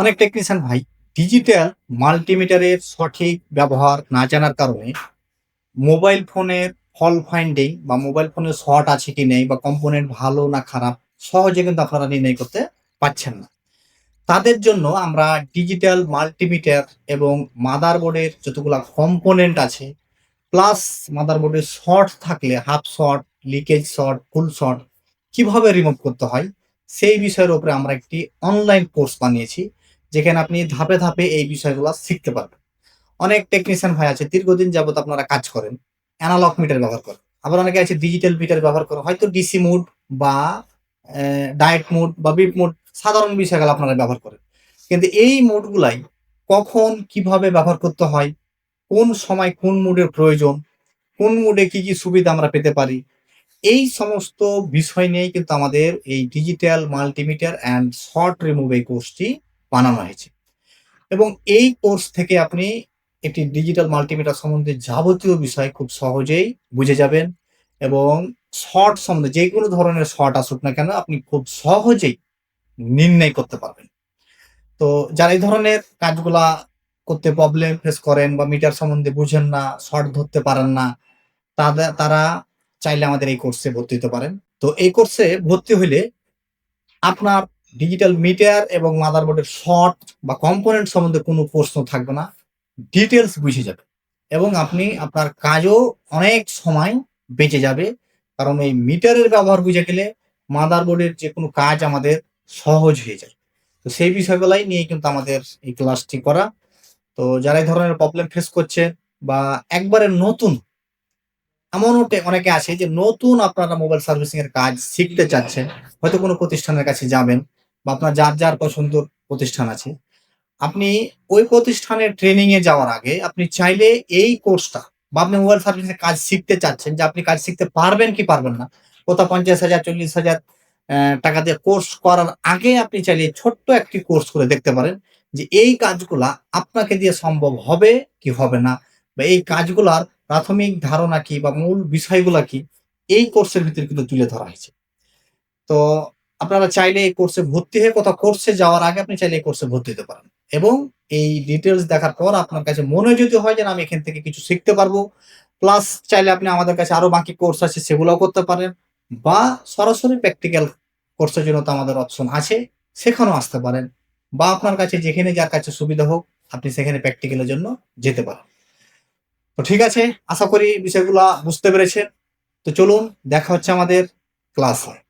অনেক টেকনিশিয়ান ভাই ডিজিটাল মাল্টিমিটারের সঠিক ব্যবহার না জানার কারণে মোবাইল ফোনের ফল ফাইন্ডিং বা মোবাইল ফোনের শর্ট আছে কি নেই বা কম্পোনেন্ট ভালো না খারাপ, সহজে কিন্তু আপনারা নির্ণয় করতে পারছেন না। তাদের জন্য আমরা ডিজিটাল মাল্টিমিটার এবং মাদারবোর্ডের যতগুলা কম্পোনেন্ট আছে প্লাস মাদারবোর্ডের শর্ট থাকলে half short leakage short full short কীভাবে রিমুভ করতে হয়, সেই বিষয়ের উপরে আমরা একটি অনলাইন কোর্স বানিয়েছি। যেখানে আপনি ধাপে ধাপে এই বিষয়গুলো শিখতে পারবেন। অনেক টেকনিশিয়ান ভাই আছে, দীর্ঘদিন যাবত আপনারা কাজ করেন অ্যানালগ মিটার ব্যবহার করেন। আবার অনেকে আছে ডিজিটাল মিটার ব্যবহার করেন, হয়তো ডিসি মুড বা ডায়েট মুড বা বিপ মুড সাধারণ বিষয়গুলো আপনারা ব্যবহার করেন। কিন্তু এই মুডগুলাই কখন কীভাবে ব্যবহার করতে হয়, কোন সময় কোন মুডের প্রয়োজন, কোন মুডে কি কি সুবিধা আমরা পেতে পারি, এই সমস্ত বিষয় নিয়েই কিন্তু আমাদের এই digital multimeter and short remove এই কোর্সটি বানানো হয়েছে। এবং এই কোর্স থেকে আপনি একটি ডিজিটাল মাল্টিমিটার সম্বন্ধে যাবতীয় বিষয় খুব সহজেই বুঝে যাবেন এবং শর্ট সম্বন্ধে যে কোনো ধরনের শর্ট আসুক না কেন আপনি খুব সহজেই নির্ণয় করতে পারবেন। তো যারা এই ধরনের কাজগুলা করতে প্রবলেম ফেস করেন বা মিটার সম্বন্ধে বুঝেন না শর্ট ধরতে পারেন না তাদের তারা চাইলে আমাদের এই কোর্সে ভর্তি হতে পারেন। তো এই কোর্সে ভর্তি হইলে আপনার ডিজিটাল মিটার এবং মাদারবোর্ডের শর্ট বা কম্পোনেন্ট সম্বন্ধে কোনো প্রশ্ন থাকবে না। ডিটেলস বুঝে যাবে এবং আপনি আপনার কাজও অনেক সময় বেঁচে যাবে। কারণ এই মিটারের ব্যবহার বুঝে গেলে মাদারবোর্ডের যে কোনো কাজ আমাদের সহজ হয়ে যায়। তো সেই বিষয়গুলাই নিয়ে কিন্তু আমাদের এই ক্লাসটি করা। তো যারা এই ধরনের প্রবলেম ফেস করছে বা একবারে নতুন, এমনও অনেকে আছে যে নতুন আপনারা মোবাইল সার্ভিসিং এর কাজ শিখতে চাচ্ছেন, হয়তো কোনো প্রতিষ্ঠানের কাছে যাবেন বা আপনার যার যার পছন্দের প্রতিষ্ঠান আছে। আপনি ওই প্রতিষ্ঠানের ট্রেনিং এ যাওয়ার আগে আপনি চাইলে এই কোর্সটা বা আপনি মোবাইল সার্ভিসিং কাজ শিখতে চাচ্ছেন যে আপনি কাজ শিখতে পারবেন কি পারবেন না, কোথাও পঞ্চাশ হাজার, চল্লিশ হাজার টাকা দিয়ে কোর্স করার আগে আপনি চাইলে ছোট্ট একটি কোর্স করে দেখতে পারেন যে এই কাজগুলা আপনাকে দিয়ে সম্ভব হবে কি হবে না বা এই কাজগুলার প্রাথমিক ধারণা কি বা মূল বিষয়গুলা কি, এই কোর্সের ভিতরে কিন্তু তুলে ধরা হয়েছে। তো আপনারা চাইলে এই কোর্সে ভর্তি হয়ে কোথাও কোর্সে যাওয়ার আগে আপনি চাইলে এই কোর্সে ভর্তি হতে পারেন। এবং এই ডিটেলস দেখার পর আপনার কাছে মনে যদি হয় যে আমি এখান থেকে কিছু শিখতে পারব প্লাস চাইলে আপনি আমাদের কাছে আরও বাকি কোর্স আছে, সেগুলোও করতে পারেন, বা সরাসরি প্র্যাকটিক্যাল কোর্সের জন্য তো আমাদের অপশন আছে, সেখানেও আসতে পারেন, বা আপনার কাছে যেখানে যার কাছে সুবিধা হোক, আপনি সেখানে প্র্যাকটিক্যালের জন্য যেতে পারেন। তো ঠিক আছে, আশা করি বিষয়গুলো বুঝতে পেরেছেন। তো চলুন, দেখা হচ্ছে আমাদের ক্লাসে